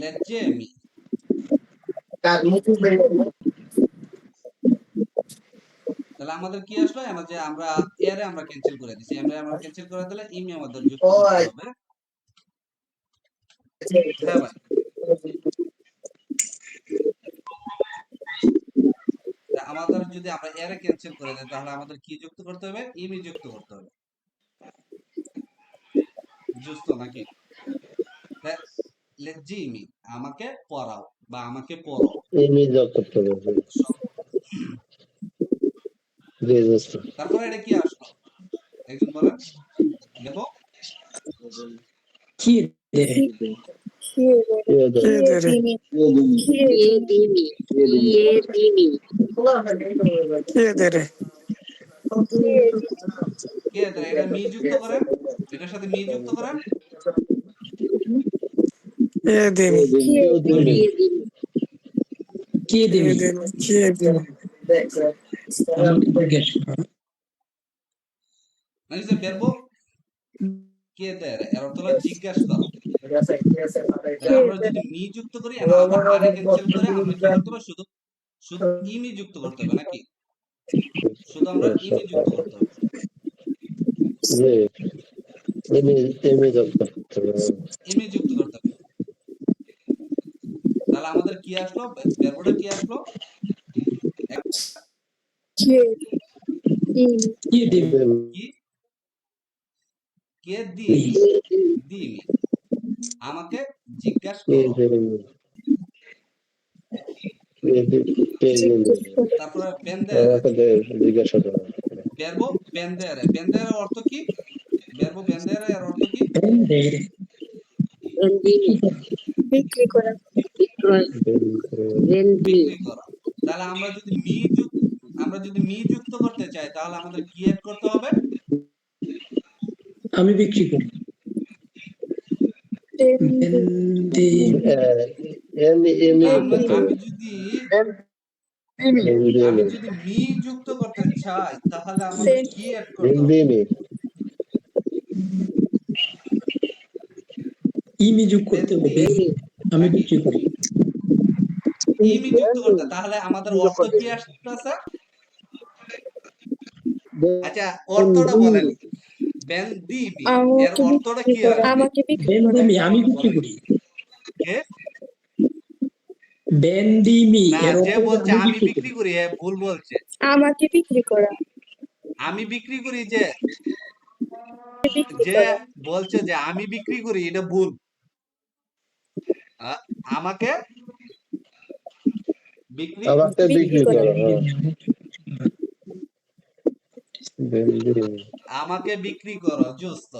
leggemi. তাহলে আমাদের কি আসলো? আমরা যে আমরা এরে আমরা ক্যান্সেল করে দিছি। আমরা আমরা ক্যান্সেল করে দিলে ইমি আমাদের যুক্ত হবে। হ্যাঁ আমাদের যদি আমরা এরে ক্যান্সেল করে দিই তাহলে আমাদের কি যুক্ত করতে হবে? ইমি যুক্ত করতে হবে। যুক্ত নাকি? লেজিমি আমাকে পড়াও বা আমাকে পড়ো। ইমেজ যোগ করতে হবে। জি বুঝতে তারপরে এটা কি আসলো? একজন বলেন। দেখো। chiedere chiedere, কে দেয়? এটা? মি যুক্ত করেন। এটার সাথে মি যুক্ত করেন মানে যে verbo কে এর অর্থ হলো জিজ্ঞাসা আমরা যদি মি যুক্ত করি আমরা আরে ক্যান্সেল করে আমরা কি করতে হবে শুধু শুধু ইমি যুক্ত করতে হবে নাকি? শুধু আমরা ইমি যুক্ত করতে হবে। জি ইমেজ ইমেজ যোগ করতে হবে ইমি যুক্ত করতে হবে তাহলে আমাদের কি আসলো? Verboটা কি আসলো? কি? কে দিয়ে দিমি আমাকে জিজ্ঞাসা করো। তারপরে জিজ্ঞাসা করো। অর্থ কি? Verbo pendere এর অর্থ কি Prendere, vendimi, বিক্রি করা vendimi, বিক্রি করা তাহলে আমরা যদি মি যুক্ত আমরা যদি মি যুক্ত করতে চাই তাহলে আমাদের কি এড করতে হবে আমি বিক্রি করি আমি যদি আমি যদি মি যুক্ত করতে চাই তাহলে আমাদের কি এড করতে হবে ইমি যোগ করতে হবে। আমি বিক্রি করি। ইমি যুক্ত করতে তাহলে আমাদের অর্থ কি আসতেছে? আচ্ছা অর্থটা বলেন। বেন্দিবি এর অর্থটা কি আমাকে বিক্রি আমি বিক্রি করি। কে? এর যে বলছে আমি আমি বিক্রি করি। বিক্রি ভুল বলছে। আমাকে বিক্রি করা। আমি বিক্রি করি যে যে বলছে যে আমি বিক্রি করি এটা ভুল। আমাকে বিক্রি আমাকে বিক্রি করো। আমাকে বিক্রি করো জুস্ত।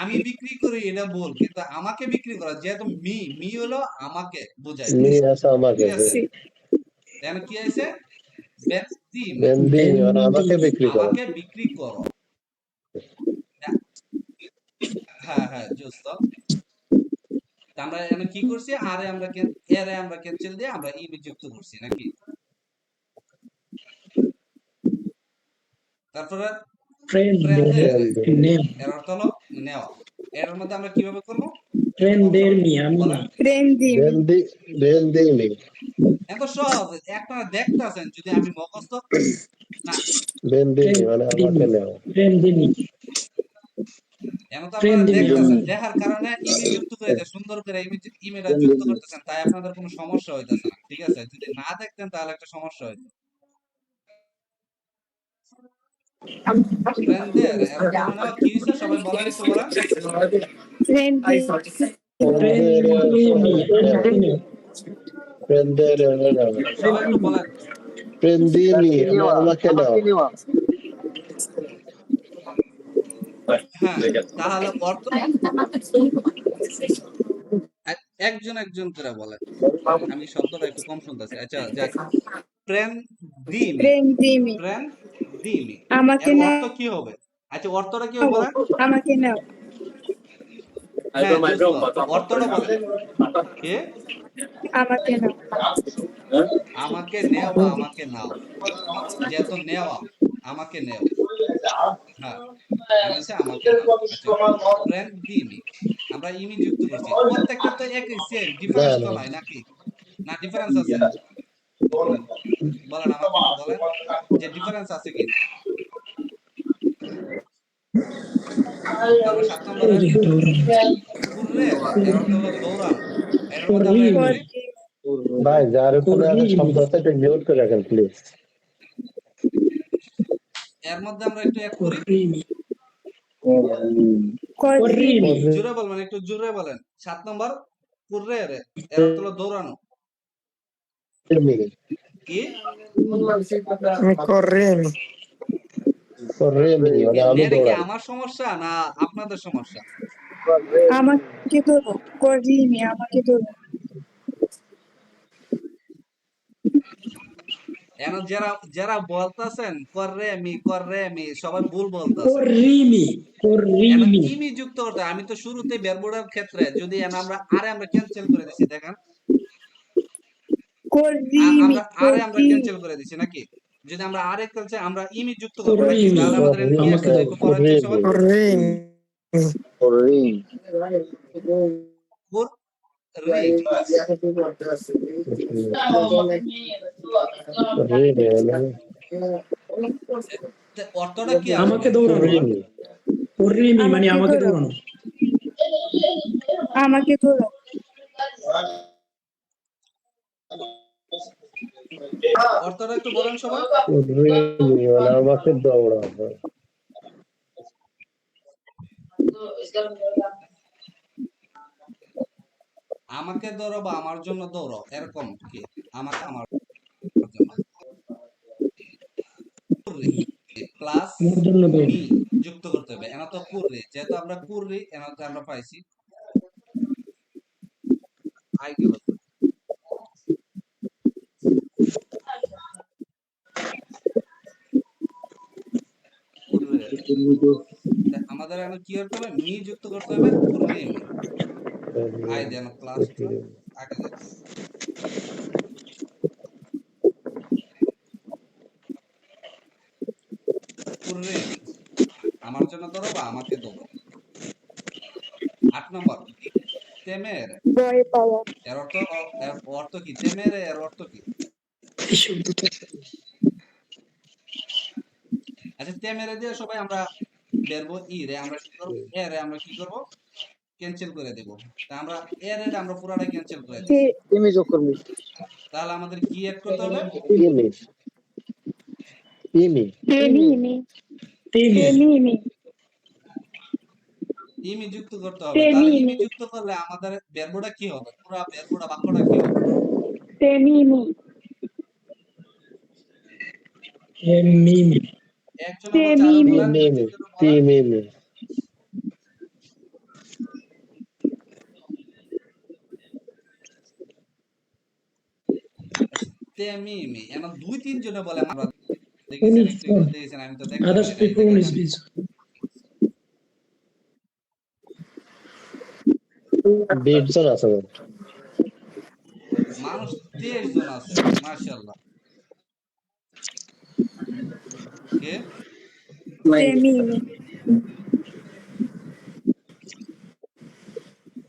আমি বিক্রি করি এটা ভুল কিন্তু আমাকে বিক্রি করো যেহেতু মি মি হলো আমাকে বোঝায়। মি আছে আমাকে তাহলে কি আছে আমাকে বিক্রি করো। আমাকে বিক্রি করো। হ্যাঁ হ্যাঁ তা আমরা এখানে কি করছি? আরে আমরা এরে আমরা ক্যান্সেল দিয়ে আমরা ইমি যুক্ত করছি নাকি? তারপরে এর অর্থ হলো নেওয়া। এর মধ্যে আমরা কীভাবে করব? প্রেন্ডের মি আমি না। রেন্দি হিন্দি হিন্দি মি এত সহজ একটা দেখতেছেন যদি আমি মুখস্থ না হিন্দি মানে আমাকে নেও. দেখার কারণে যুক্ত করে সুন্দর করে ইমেজ যুক্ত করতেছেন তাই আপনাদের কোনো সমস্যা হইতেছে না ঠিক আছে? যদি না দেখতেন তাহলে একটা সমস্যা হইতো। সবাই প্রেন্দিনি আমাকে নাও হ্যাঁ তাহলে এক- একজন একজন করে বলেন আমি শব্দটা একটু কম শুনতেছি। আচ্ছা যাক। প্রেম দিমি রেন্দিমি প্রেম দিমি আমাকে নাও অর্থ কি হবে? আচ্ছা অর্থটা কি হবে আমাকে নাও কে? আমাকে আমাকে নেওয়া আমাকে নাও। যেহেতু নেওয়া আমাকে নেও। হ্যাঁ আমাকে নাও। আচ্ছা আমরা ইমি যুক্ত করছি। প্রত্যেকটা তো একই সেম ডিফারেন্স তো। নাই নাকি? না ডিফারেন্স আছে। বলেন বলেন আমাকে বলেন যে ডিফারেন্স আছে কি এর মধ্যে আমরা একটু এক করি. জোরে বলবেন একটু জোরে বলেন সাত নম্বর কুর্রে রে এর দৌড়ানো কি Corremi. মানে আমার সমস্যা না আপনাদের সমস্যা? আমাকে ধরো করিনি আমাকে ধরো এখন যারা যারা বলতাছেন কররে মি সবাই ভুল বলতাছে। Corrimi. এখন ইমি যুক্ত করতে আমি তো শুরুতে বেরবোর্ডের ক্ষেত্রে যদি আমরা আরে আমরা ক্যান্সেল করে দিছি দেখেন। আরে আমরা ক্যান্সেল করে দিছি নাকি? যদি আমরা আরে ক্যান্সেল আমরা ইমি যুক্ত করব। তাহলে আমাদের কি আমাকে রি মানে অর্থটা কি দৌড়ানো। মানে আমাকে দৌড়ানো। দৌড়ানো। আমাকে ধরো অর্থটা একটু বলেন সবাই। আমাকে দৌড়ো বা আমার জন্য দৌড়ো এরকম কি? আমাকে আমার প্লাস যুক্ত করতে হবে। এনা তো কুররি যেহেতু আমরা কুররি এনা তো আমরা পাইছি। আই কুররি। আমাদের এখন কি করতে হবে? মি যুক্ত করতে হবে মি আই দেন প্লাস আগে যাচ্ছে আমার জন্য ধরো বা আমাকে দেবো আট নম্বর। তেমের। এর অর্থ এর অর্থ কি? তেমের এর অর্থ কি? শব্দটা। আচ্ছা তেমেরে দিয়ে সবাই আমরা বেরবো ই রে আমরা কি করব? এ রে আমরা কি করব? ক্যান্সেল করে দেব। তা আমরা এ রে আমরা পুরাটা ক্যান্সেল করে দেব। তে তাহলে আমাদের কি অ্যাড করতে হবে? ইমি ইমি তেমিনি Temi. ইমি যুক্ত করতে হবে। তাহলে ইমি যুক্ত করলে আমাদের বেরবোটা কি হবে? পুরা বেরবোটা বাক্যটা কি হবে? ইমি ইমি তেমিমি এখন দুই তিন জনে বলে আমরা দেখেছেন আমি তো. দেড়জন আছে। মানুষ আছে মাশাআল্লাহ। কে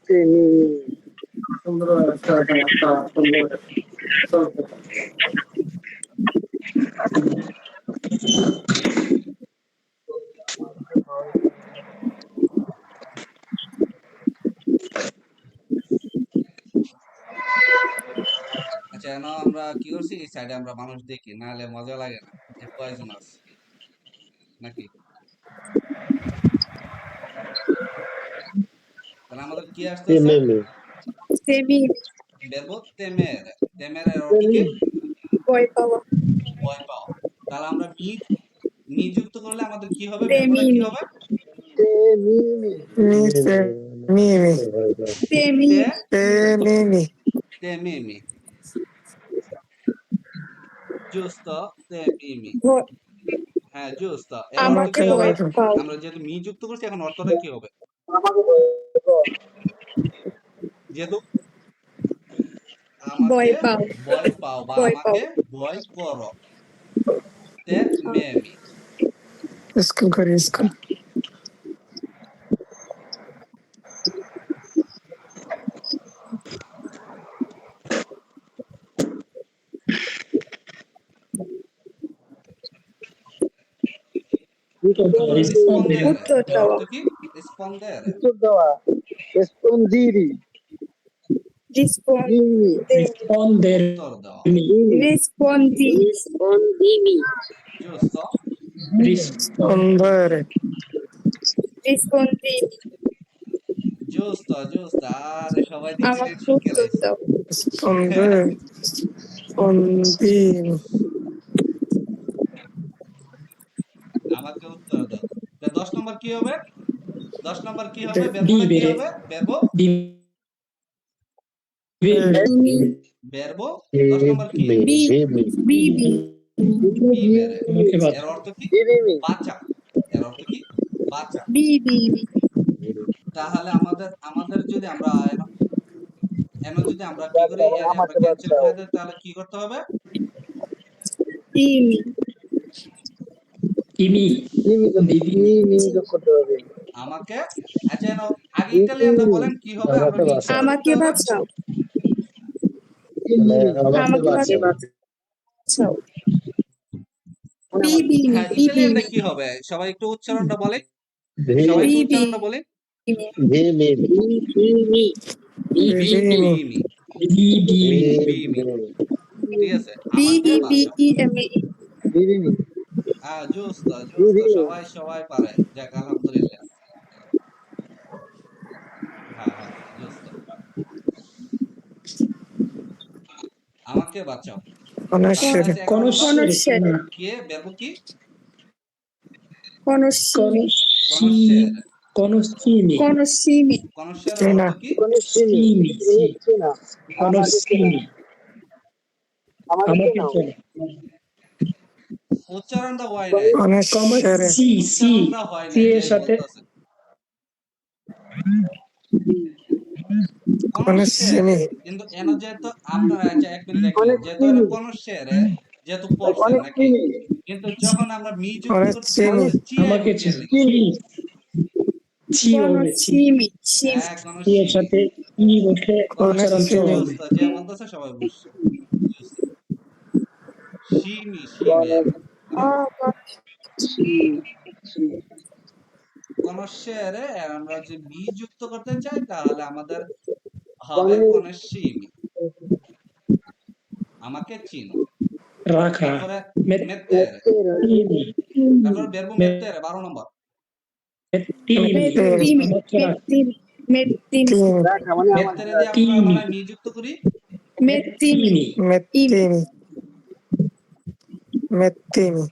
তেমিনি আচ্ছা এখন আমরা কি করছি এই সাইডে আমরা মানুষ দেখি নাহলে মজা লাগে না যে কয়জন আছে নাকি? তাহলে আমাদের কি ইমি তেমিনি বেরবো তেমের। তেমের অর্থ কি? ভয় পাওয়া। ভয় পাও তাহলে আমরা মি মি যুক্ত করলে আমাদের কি হবে? কি হবে? Mise. Mimi. তেমিনি তে Temimi. তেমিমি justo temimi হ্যাঁ জুস এর আমাকে কি হবে? আমরা যেহেতু মি যুক্ত করছি এখন অর্থটা কি হবে? যেহেতু ভয় পাও। ভয় পাও বা আমাকে ভয় করো। তে মেমি স্কুল করে school. Rispondere. rispondere rispondere Rispondere. rispondere Rispondimi. Rispondere. Rispondi. Rispondimi. Giusto? Rispondere. Rispondimi. Giusto, giusto. rispondere rispondere dire. Ah, rispondere. Rispondimi. আমাকে উত্তর দাও। দশ নম্বর কি হবে? দশ নম্বর কি হবে? কি হবে? দশ নম্বর কি। এর অর্থ কি? বাচ্চা। এর অর্থ কি? তাহলে আমাদের আমাদের যদি আমরা এন যদি আমরা কি করি? এর আমরা ক্যান্সেল করে দিই তাহলে কি করতে হবে? ইমি। Imi. আমাকে? আচ্ছা এন আগে বলেন কি হবে আমাকে করতে হবে। বাঁচাও। আমাকে আমাকে বাঁচাও। হ্যাঁ কি হবে? সবাই একটু উচ্চারণটা বলে। সবাই উচ্চারণটা ঠিক আছে হ্যাঁ জোস্ত জোস্ত সবাই সবাই পারে যাক আলহামদুলিল্লাহ হ্যাঁ হ্যাঁ জোস্ত আমাকে বাঁচাও অনশ্বরে Conoscere. কে verbo কি কোনসিমি Conosci- conoscere Conoscimi. কোনসিমি conoscere Cena. অর্থ কি Conoscimi. Sì. Conoscimi. আমাকে চেনে। উচ্চারণটা হয় নাই Come অনশ্বরে sì, sì. উচ্চারণটা Sì, নাই এর সাথে কিন্তু এন যেহেতু আপনারা এক মিনিট যেহেতু এর conoscere যেহেতু পড়ছেন নাকি কিন্তু যখন আমরা মি যুক্ত চিনি। চি আমাকে এর চেনে। লিখি। ছি হবে ছি। কোনসিমি সিমি কোনো ছি এর সাথে ই বসে উচ্চারণ হবে। যে বলতেছে সবাই বুঝছে কনশেরে আমরা যদি বি যুক্ত করতে চাই তাহলে আমাদের হবে কোন আমাকে চিনো। রাখা। তারপরে বেরবো মেত্তেরে। বারো নম্বর। Mettimi. মেট্টিমি আমাকে রাখা। মেট্টিমি মেট্টিমি তিমি মেত্তেরে দিয়ে আমরা তিমি। মানে মি যুক্ত মেত্তিনি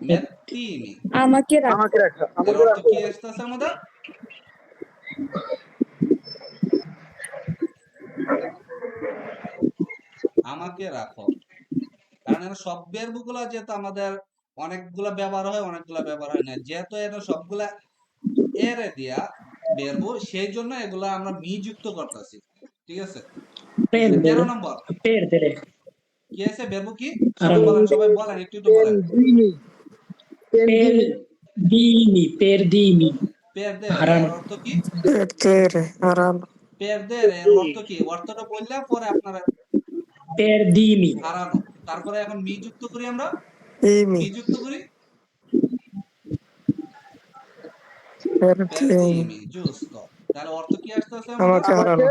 মেত্তিমি। আমাকে রাখো। কি আসতেছে আমাদের? আমাকে রাখো। কারণ এর সব বেরবুগুলা যেহেতু আমাদের অনেকগুলা ব্যবহার হয় অনেকগুলা ব্যবহার হয় না। যেহেতু এটা সবগুলা এরে দিয়া বেরবো সেই জন্য এগুলা আমরা মি যুক্ত করতেছি। ঠিক আছে? তেরো Perdere. নম্বর Perdere. কি আছে বেরবো কি? সবাই বলেন সবাই বলেন একটু একটু বলেন। Perdimi. Perdimi. পেরদের হারানো। এর অর্থ কি? অর্থ অর্থটা বললে পরে আপনারা Perdimi. হারানো। তারপরে এখন মি যুক্ত করি আমরা। ইমি মি যুক্ত করি। জুস্ত তাহলে অর্থ কি আসতেছে আমাকে আমাদের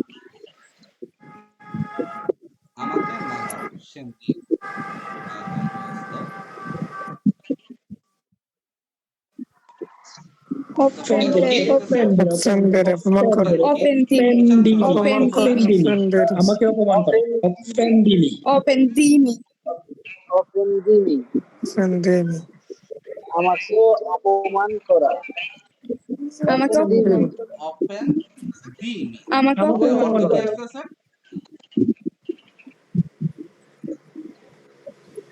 নামাও সেন্টি হ্যাঁ, হ্যাঁ, ওপেন ওপেন সেন্ডারে অপমান করে ওপেন টিমি Offendimi. Open অপমান করে Offendimi. সেন্ডারে আমাকে অপমান করে Offendimi. Open TIMI Offendimi. আমাকে অপমান করা আমাকে Offendimi. অপেন দিমি আমাকে আমাকে এর অপমান অর্থ কি করে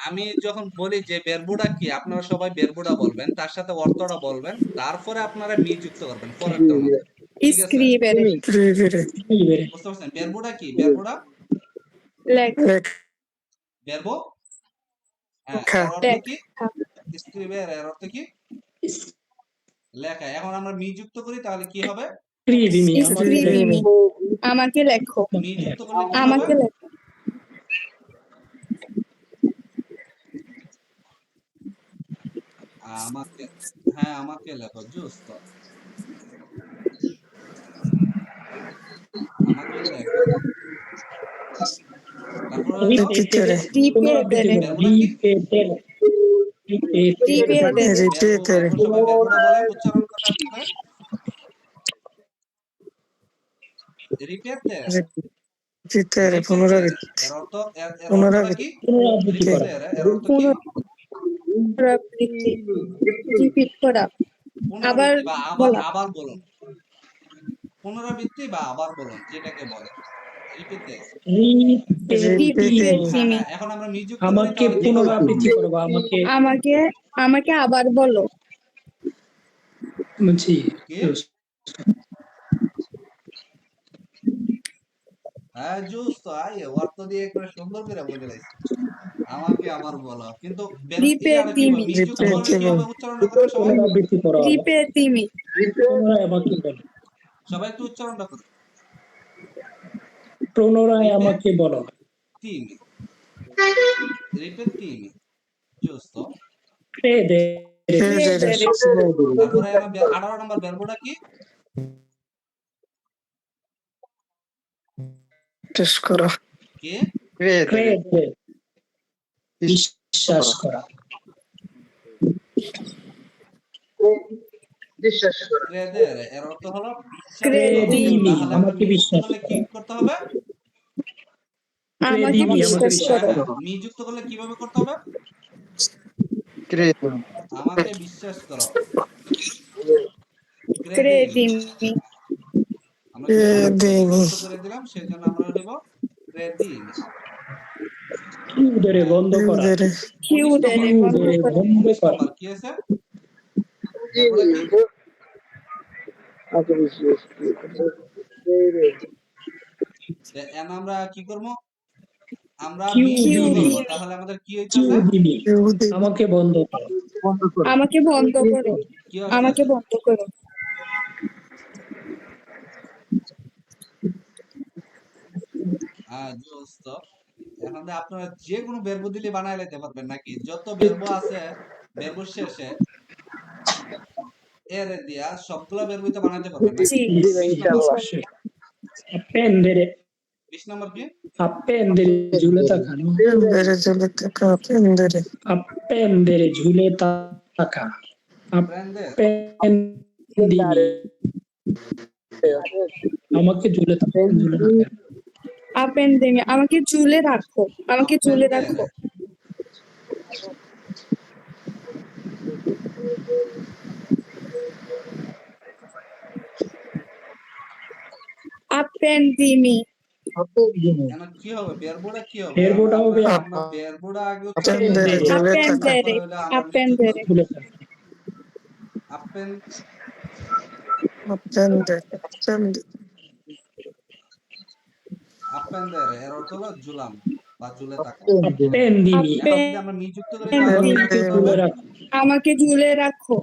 আমি যখন বলি যে বেরবুডা কি আপনারা সবাই বেরবুডা বলবেন তার সাথে অর্থটা বলবেন তারপরে আপনারা মি যুক্ত করবেন আছে? স্ক্রিবেরে বুঝতে পারছেন? বেরবুডা কি? বেরবুডা. বেরবো? হ্যাঁ লেখা। অর্থ কি? লেখা। স্ক্রিবের এর অর্থ কি? লেখা। এখন আমরা মি যুক্ত করি তাহলে কি হবে? আমাকে লেখো। আমাকে লেখো। আমাকে হবে লেখো আমাকে হ্যাঁ আমাকে লেখো জুস তো আমাকে লেখো তারপর হলো Ripetere, রিপেটেরে ripetere, ripetere, রিপেটেরে Ripetere. বেরবো, সবাই বেরবোটা বলেন, উচ্চারণ করার পরে। Ripetere, Ripetere, পুনরাবৃত্তি এর অর্থ এর- এর অর্থটা পুনরাবৃত্তি। কি? পুনরাবৃত্তি রিপিট করা আবার আবার। বলুন পুনরাবৃত্তি বা আবার বলুন যেটাকে বলে আমাকে? পুনরাবৃত্তি করব আমাকে আমাকে আমাকে আবার বলো হ্যাঁ জুস তো আই অর্থ দিয়ে করে সুন্দর করে বলে লাইছি আমাকে আবার বলো কিন্তু হবে? উচ্চারণটা করে সবাই আমাকে। বলো। সবাই একটু উচ্চারণটা করো। পুনরায় আমাকে বলো। তিমি। তিমি। জুস তো. তারপরে আঠারো নম্বর বেরবোটা কি? টেস্ট করা কি credere, বিশ্বাস করা বিশ্বাস করা ক্রেদের এর অর্থ হলো বিশ্বাস ক্রেদিমি, তাহলে আমরা আমাকে নিযুক্ত বিশ্বাস করলে কি করতে হবে আমাকে ক্রেদিমি, আমাকে বিশ্বাস বিশ্বাস করো করো। নিযুক্ত করলে কীভাবে করতে হবে আমাকে বিশ্বাস করো ক্রেদিমি দিলাম সেজন্য আমরা বন্ধ করা. কিউডেরে। বন্ধ করো। কি আছে? আমরা কি করব। তাহলে আমাদের কি আমাকে বন্ধ করো। আমাকে বন্ধ করো। আমাকে বন্ধ করো। দোস্ত এখন আপনারা যে কোনো বেরবো দিলে বানাই লাইতে পারবেন নাকি? যত বেরবো আছে বেরবো শেষে এর দিয়া সবগুলা বেরবইতে বানাইতে পারবেন নম্বর কি? appendere ঝুলে থাকা। থাকা আমাকে ঝুলে থাকা ঝুলে থাকা। আপেন্ডিমি আমাকে চুলে রাখো। আমাকে চুলে রাখো। আপেন্ডিমি এখন কি হবে? বেরবোটা কি হবে? আগে Appendere, এর অর্থ হলো জুলাম বা জুলে থাকা। আমাকে জুলে রাখো।